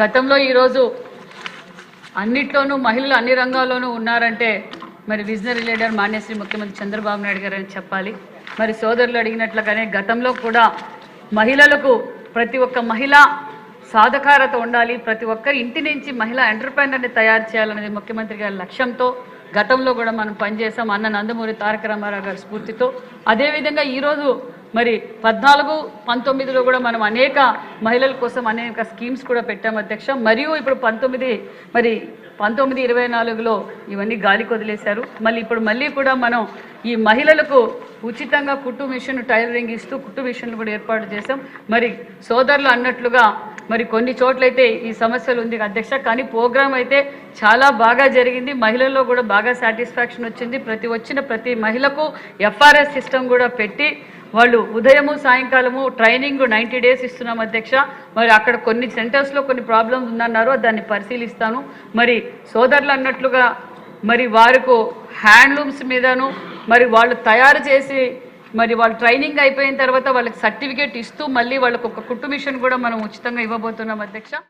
గతంలో ఈరోజు అన్నిట్లోనూ మహిళలు అన్ని రంగాల్లోనూ ఉన్నారంటే మరి విజనరీ లీడర్ మాన్యశ్రీ ముఖ్యమంత్రి చంద్రబాబు నాయుడు గారు అని చెప్పాలి. మరి సోదరులు అడిగినట్లుగానే గతంలో కూడా మహిళలకు ప్రతి ఒక్క మహిళ సాధకారత ఉండాలి. ప్రతి ఒక్క ఇంటి నుంచి మహిళా ఎంటర్ప్రైనర్ని తయారు చేయాలనేది ముఖ్యమంత్రి గారి లక్ష్యంతో గతంలో కూడా మనం పనిచేసాం అన్న నందమూరి తారక రామారావు గారి స్ఫూర్తితో. అదేవిధంగా ఈరోజు మరి పద్నాలుగు పంతొమ్మిదిలో కూడా మనం అనేక మహిళల కోసం అనేక స్కీమ్స్ కూడా పెట్టాం అధ్యక్ష. మరియు ఇప్పుడు పంతొమ్మిది మరి పంతొమ్మిది ఇరవై నాలుగులో ఇవన్నీ గాలి కొదిలేశారు. మళ్ళీ ఇప్పుడు మళ్ళీ కూడా మనం ఈ మహిళలకు ఉచితంగా కుట్టు మిషన్ టైలరింగ్ ఇస్తూ కుట్టు మిషన్లు కూడా ఏర్పాటు చేశాం. మరి సోదరులు అన్నట్లుగా మరి కొన్ని చోట్లయితే ఈ సమస్యలు ఉంది అధ్యక్ష. కానీ ప్రోగ్రామ్ అయితే చాలా బాగా జరిగింది. మహిళల్లో కూడా బాగా సాటిస్ఫాక్షన్ వచ్చింది. ప్రతి వచ్చిన ప్రతి మహిళకు ఎఫ్ఆర్ఎస్ సిస్టమ్ కూడా పెట్టి వాళ్ళు ఉదయము సాయంకాలము ట్రైనింగ్ నైంటీ డేస్ ఇస్తున్నాం అధ్యక్ష. మరి అక్కడ కొన్ని సెంటర్స్లో కొన్ని ప్రాబ్లమ్స్ ఉందన్నారు దాన్ని పరిశీలిస్తాను. మరి సోదరులు అన్నట్లుగా మరి వారికి హ్యాండ్లూమ్స్ మీదను మరి వాళ్ళు తయారు చేసి మరి వాళ్ళు ట్రైనింగ్ అయిపోయిన తర్వాత వాళ్ళకి సర్టిఫికేట్ ఇస్తూ మళ్ళీ వాళ్ళకు ఒక కుట్టు మిషన్ కూడా మనం ఉచితంగా ఇవ్వబోతున్నాం అధ్యక్ష.